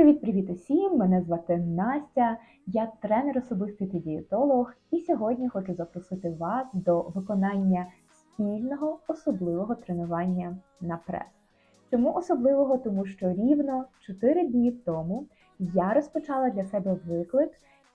Привіт-привіт усім! Мене звати Настя, я тренер особистий та дієтолог, і сьогодні хочу запросити вас до виконання спільного особливого тренування на прес. Чому особливого? Тому що рівно 4 дні тому я розпочала для себе виклик,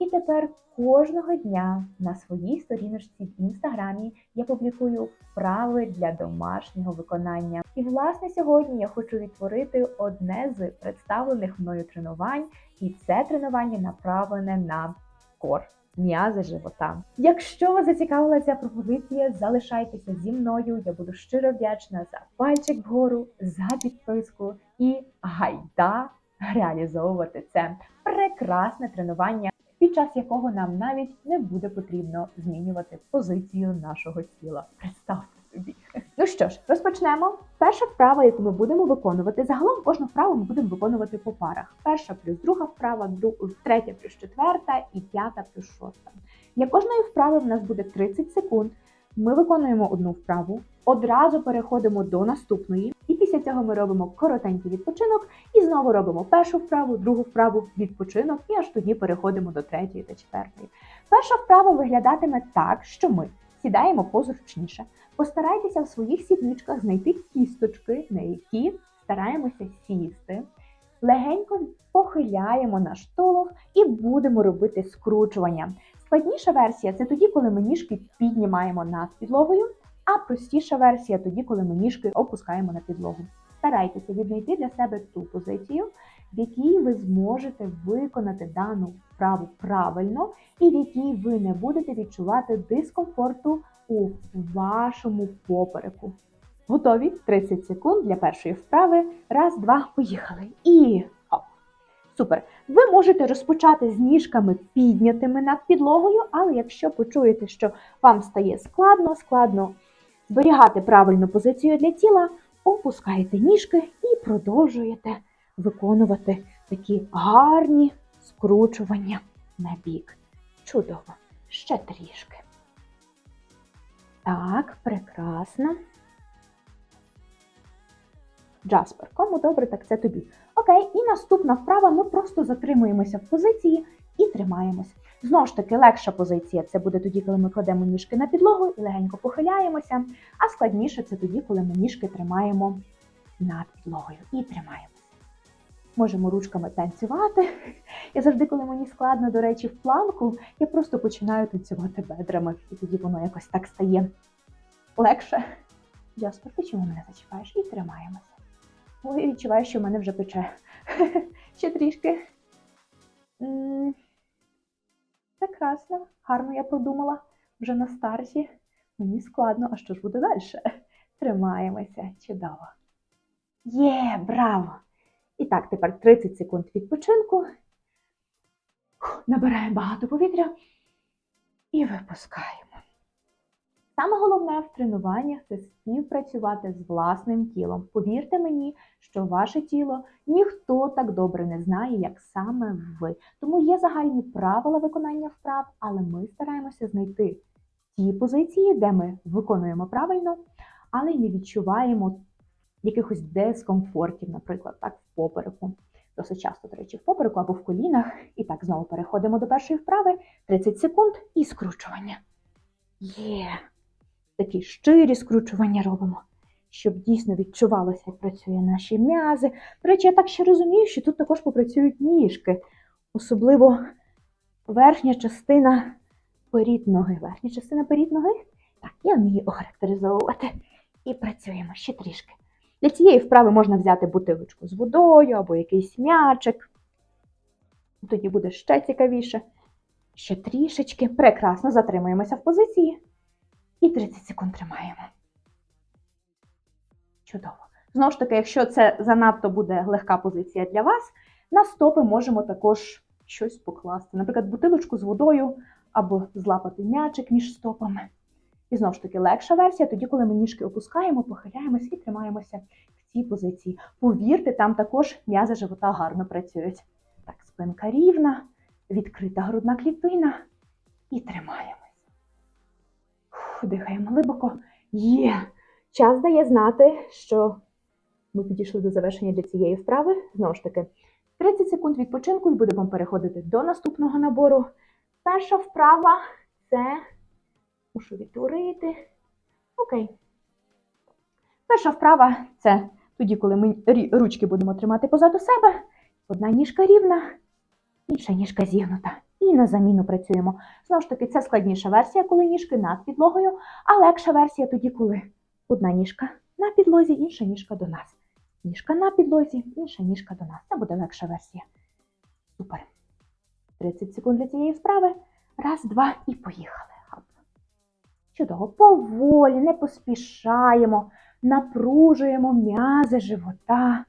і тепер кожного дня на своїй сторіночці в інстаграмі я публікую вправи для домашнього виконання. І власне сьогодні я хочу відтворити одне з представлених мною тренувань, і це тренування направлене на кор. М'язи живота. Якщо вас зацікавила ця пропозиція, залишайтеся зі мною. Я буду щиро вдячна за пальчик вгору, за підписку і гайда реалізовувати це прекрасне тренування, під час якого нам навіть не буде потрібно змінювати позицію нашого тіла. Представте собі. Ну що ж, розпочнемо. Перша вправа, яку ми будемо виконувати, загалом кожну вправу ми будемо виконувати по парах. Перша плюс друга вправа, дру... третя плюс четверта і п'ята плюс шоста. Для кожної вправи в нас буде 30 секунд. Ми виконуємо одну вправу, одразу переходимо до наступної, після цього ми робимо коротенький відпочинок і знову робимо першу вправу, другу вправу, відпочинок, і аж тоді переходимо до третьої та четвертої. Перша вправа виглядатиме так, що ми сідаємо позручніше. Постарайтеся в своїх сідничках знайти кісточки, на які стараємося сісти. Легенько похиляємо наш тулов і будемо робити скручування. Складніша версія це тоді, коли ми ніжки піднімаємо над підлогою, а простіша версія тоді, коли ми ніжки опускаємо на підлогу. Старайтеся віднайти для себе ту позицію, в якій ви зможете виконати дану вправу правильно, і в якій ви не будете відчувати дискомфорту у вашому попереку. Готові? 30 секунд для першої вправи. Раз, два, поїхали. І хоп. Супер. Ви можете розпочати з ніжками піднятими над підлогою, але якщо почуєте, що вам стає складно, складно зберігати правильну позицію для тіла, опускаєте ніжки і продовжуєте виконувати такі гарні скручування на бік. Чудово. Ще трішки. Так, прекрасно. Джаспер, кому добре, так це тобі. Окей, і наступна вправа ми просто затримуємося в позиції і тримаємось. Знову ж таки, легша позиція це буде тоді, коли ми кладемо ніжки на підлогу і легенько похиляємося. А складніше це тоді, коли ми ніжки тримаємо над підлогою і тримаємося. Можемо ручками танцювати. Я завжди, коли мені складно, до речі, в планку, я просто починаю танцювати бедрами, і тоді воно якось так стає легше. Джаспер, ти чому мене зачіпаєш? І тримаємося. Ой, відчуваю, що в мене вже пече. Ще трішки. Прекрасно, гарно я продумала. Вже на старті. Мені складно, а що ж буде далі? Тримаємося, чудово. Є, браво! І так, тепер 30 секунд відпочинку. Набираємо багато повітря і випускаємо. Саме головне в тренуваннях це співпрацювати з власним тілом. Повірте мені, що ваше тіло ніхто так добре не знає, як саме ви. Тому є загальні правила виконання вправ, але ми стараємося знайти ті позиції, де ми виконуємо правильно, але не відчуваємо якихось дискомфортів, наприклад, так, в попереку. Досить часто, до речі, в попереку або в колінах. І так, знову переходимо до першої вправи. 30 секунд і скручування. Є. Такі щирі скручування робимо, щоб дійсно відчувалося, як працює наші м'язи. До речі, я так ще розумію, що тут також попрацюють ніжки, особливо верхня частина перід ноги. Верхня частина перід ноги. Так, я вмію охарактеризовувати. І працюємо ще трішки. Для цієї вправи можна взяти бутилочку з водою або якийсь м'ячик. Тоді буде ще цікавіше. Ще трішечки. Прекрасно затримуємося в позиції. І 30 секунд тримаємо. Чудово. Знову ж таки, якщо це занадто буде легка позиція для вас, на стопи можемо також щось покласти. Наприклад, бутилочку з водою або злапати м'ячик між стопами. І знову ж таки, легша версія, тоді, коли ми ніжки опускаємо, похиляємося і тримаємося в цій позиції. Повірте, там також м'язи живота гарно працюють. Так, спинка рівна, відкрита грудна клітина і тримаємось. Дихаємо глибоко. Є. Час дає знати, що ми підійшли до завершення для цієї вправи. Знову ж таки, 30 секунд відпочинку і будемо переходити до наступного набору. Перша вправа це мушу відтворити. Окей. Перша вправа це тоді, коли ми ручки будемо тримати позаду себе. Одна ніжка рівна, інша ніжка зігнута. І на заміну працюємо. Знову ж таки, це складніша версія, коли ніжки над підлогою, а легша версія тоді, коли одна ніжка на підлозі, інша ніжка до нас. Ніжка на підлозі, інша ніжка до нас. Це буде легша версія. Супер. 30 секунд для цієї вправи. Раз, два і поїхали. Чудово. Поволі, не поспішаємо, напружуємо м'язи живота,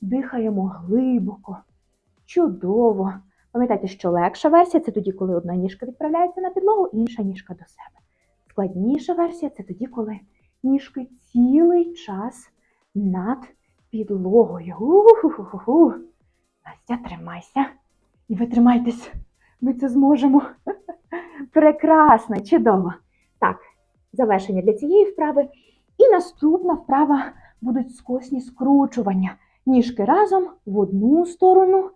дихаємо глибоко. Чудово. Пам'ятайте, що легша версія це тоді, коли одна ніжка відправляється на підлогу, інша ніжка до себе. Складніша версія це тоді, коли ніжки цілий час над підлогою. У-ху-ху-ху. Настя, тримайся. І ви тримайтесь. Ми це зможемо. Прекрасно, чудово. Так, завершення для цієї вправи. І наступна вправа будуть скосні скручування. Ніжки разом в одну сторону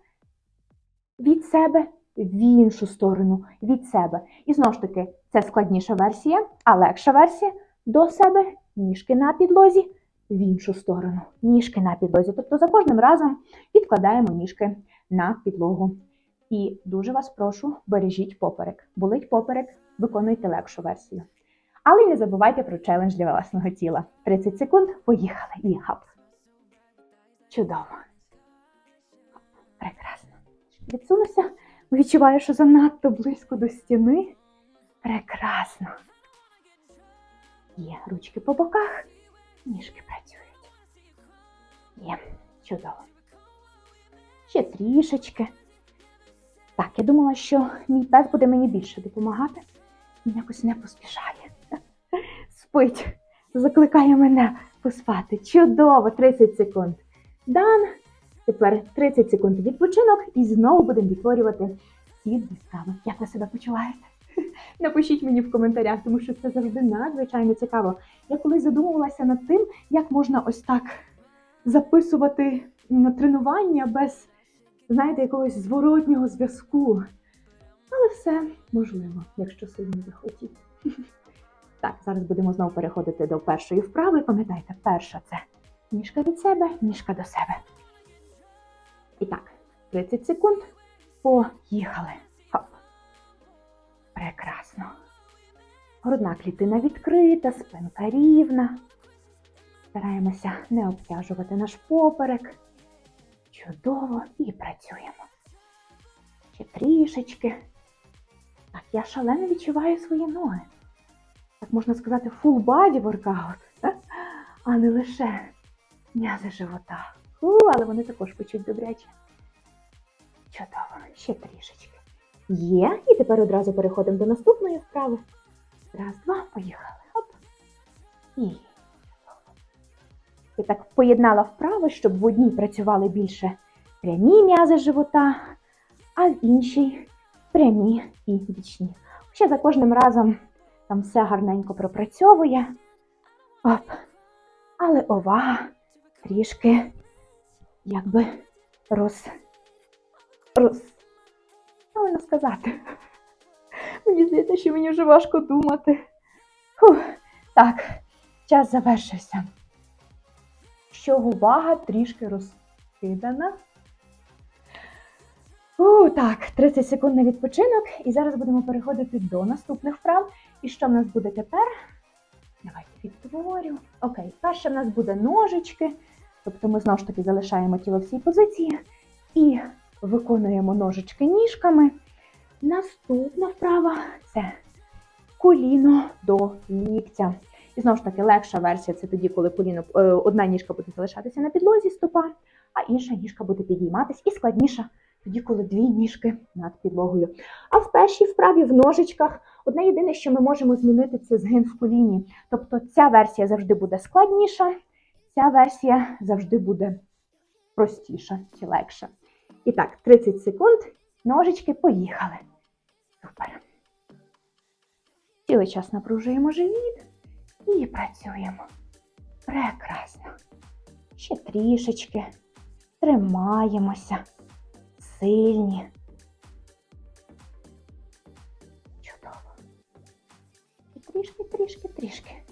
від себе, в іншу сторону від себе. І знову ж таки, це складніша версія, а легша версія до себе, ніжки на підлозі, в іншу сторону. Ніжки на підлозі. Тобто за кожним разом відкладаємо ніжки на підлогу. І дуже вас прошу, бережіть поперек. Болить поперек, виконуйте легшу версію. Але не забувайте про челендж для власного тіла. 30 секунд, поїхали. І хап. Чудово. Прекрасно. Відсунуся. Відчуваю, що занадто близько до стіни. Прекрасно. Є ручки по боках, ніжки працюють. Є, чудово. Ще трішечки. Так, я думала, що мій пес буде мені більше допомагати. Він якось не поспішає. Спить, закликає мене поспати. Чудово, 30 секунд. Дан. Тепер 30 секунд відпочинок і знову будемо відтворювати дві вправи. Як ви себе почуваєте? Напишіть мені в коментарях, тому що це завжди надзвичайно цікаво. Я колись задумувалася над тим, як можна ось так записувати на тренування без, знаєте, якогось зворотнього зв'язку. Але все можливо, якщо сильно захотіти. Так, зараз будемо знову переходити до першої вправи. Пам'ятайте, перша це ніжка від себе, ніжка до себе. І так, 30 секунд. Поїхали. Хоп. Прекрасно. Грудна клітина відкрита, спинка рівна. Стараємося не обтяжувати наш поперек. Чудово і працюємо. Ще трішечки. Так, я шалено відчуваю свої ноги. Так можна сказати, full body workout, а не лише м'язи живота. У, але вони також печуть добряче. Чудово, ще трішечки. Є, і тепер одразу переходимо до наступної вправи. Раз, два, поїхали. Оп. І. Я так поєднала вправи, щоб в одній працювали більше прямі м'язи живота, а в іншій прямі і бічні. Ще за кожним разом там все гарненько пропрацьовує. Оп. Але увага трішки якби роз. роз. Правильно сказати. Мені здається, що мені вже важко думати. Фух. Так, час завершився. Що увага трішки розкидана. У, так, 30 секунд на відпочинок, і зараз будемо переходити до наступних вправ. І що в нас буде тепер? Давайте відтворю. Окей, перше в нас буде ножички, тобто ми знову ж таки залишаємо тіло в цій позиції і виконуємо ножички ніжками. Наступна вправа це коліно до ліктя. І знову ж таки, легша версія це тоді, коли коліно, е, одна ніжка буде залишатися на підлозі стопа, а інша ніжка буде підійматись. І складніша тоді, коли дві ніжки над підлогою. А в першій вправі в ножичках одне єдине, що ми можемо змінити, це згин в коліні. Тобто ця версія завжди буде складніша, ця версія завжди буде простіша чи легша. І так, 30 секунд, ножички, поїхали. Супер. Цілий час напружуємо живіт і працюємо. Прекрасно. Ще трішечки. Тримаємося. сильні. Чудово. І трішки, трішки, трішки.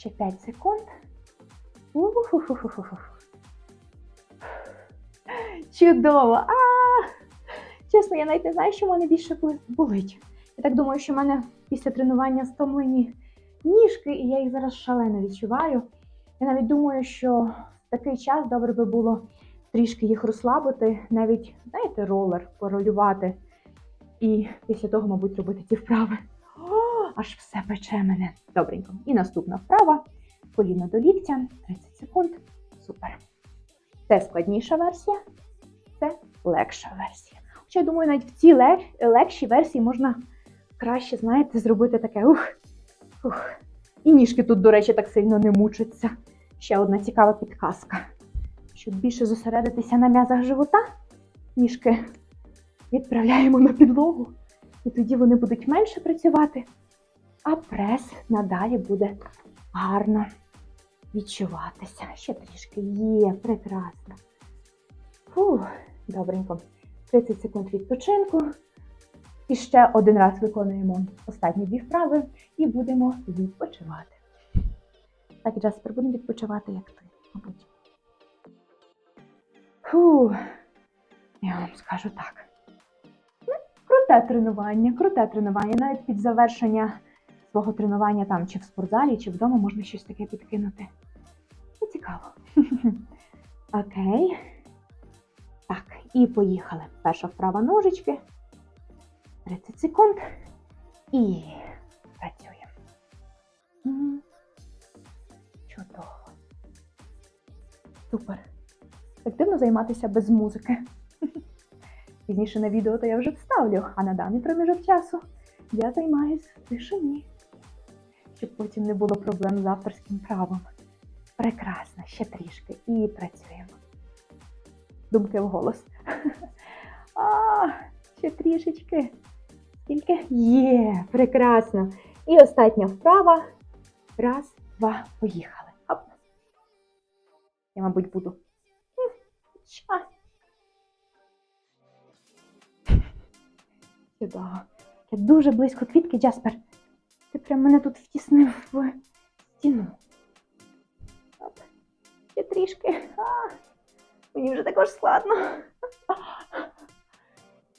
Ще 5 секунд. Чудово! А! Чесно, я навіть не знаю, що в мене більше болить. Я так думаю, що в мене після тренування стомлені ніжки, і я їх зараз шалено відчуваю. Я навіть думаю, що в такий час добре би було трішки їх розслабити, навіть, знаєте, ролер поролювати. І після того, мабуть, робити ті вправи. Аж все пече мене. Добренько. І наступна вправа. Коліно до ліктя, 30 секунд. Супер. Це складніша версія, це легша версія. Хоча я думаю, навіть в цій лег... легшій версії можна краще, знаєте, зробити таке ух, ух. І ніжки тут, до речі, так сильно не мучаться. Ще одна цікава підказка. Щоб більше зосередитися на м'язах живота, ніжки відправляємо на підлогу, і тоді вони будуть менше працювати, а прес надалі буде гарно відчуватися. Ще трішки є, прекрасно. Фух, добренько. 30 секунд відпочинку. І ще один раз виконуємо останні дві вправи і будемо відпочивати. Так, Джаспер, будемо відпочивати, як ти, мабуть. Фу, я вам скажу так. Круте тренування, круте тренування. Навіть під завершення свого тренування там чи в спортзалі, чи вдома можна щось таке підкинути. Ну, цікаво. Окей. Так, і поїхали. Перша вправа ножички. 30 секунд. І працюємо. Чудово. Супер. Так займатися без музики. Пізніше на відео то я вже вставлю, а на даний проміжок часу я займаюсь в тишині, щоб потім не було проблем з авторським правом. Прекрасно, ще трішки і працюємо. Думки вголос. А, ще трішечки. Скільки? Є, прекрасно. І остання вправа. Раз, два, поїхали. Оп. Я, мабуть, буду. М. Чудово. Я дуже близько квітки, Джаспер. Ти прям мене тут втіснив в стіну. Оп. Ще трішки. А, мені вже також складно.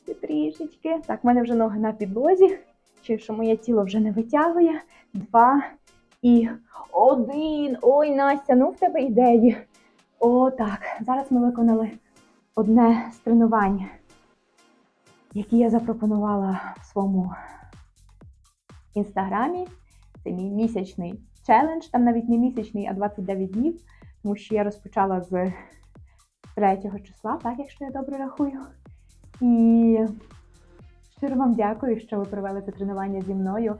Ще трішечки. Так, в мене вже ноги на підлозі. Чую, що моє тіло вже не витягує. Два і один. Ой, Настя, ну в тебе ідеї. О, так. Зараз ми виконали одне з тренувань, які я запропонувала в своєму інстаграмі. Це мій місячний челендж. Там навіть не місячний, а 29 днів, тому що я розпочала з 3 числа, так, якщо я добре рахую. І щиро вам дякую, що ви провели це тренування зі мною.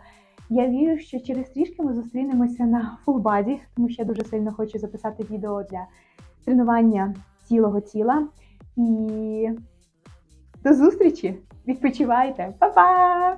Я вірю, що через трішки ми зустрінемося на фулбазі, тому що я дуже сильно хочу записати відео для тренування цілого тіла. І до зустрічі! Відпочивайте! Па-па!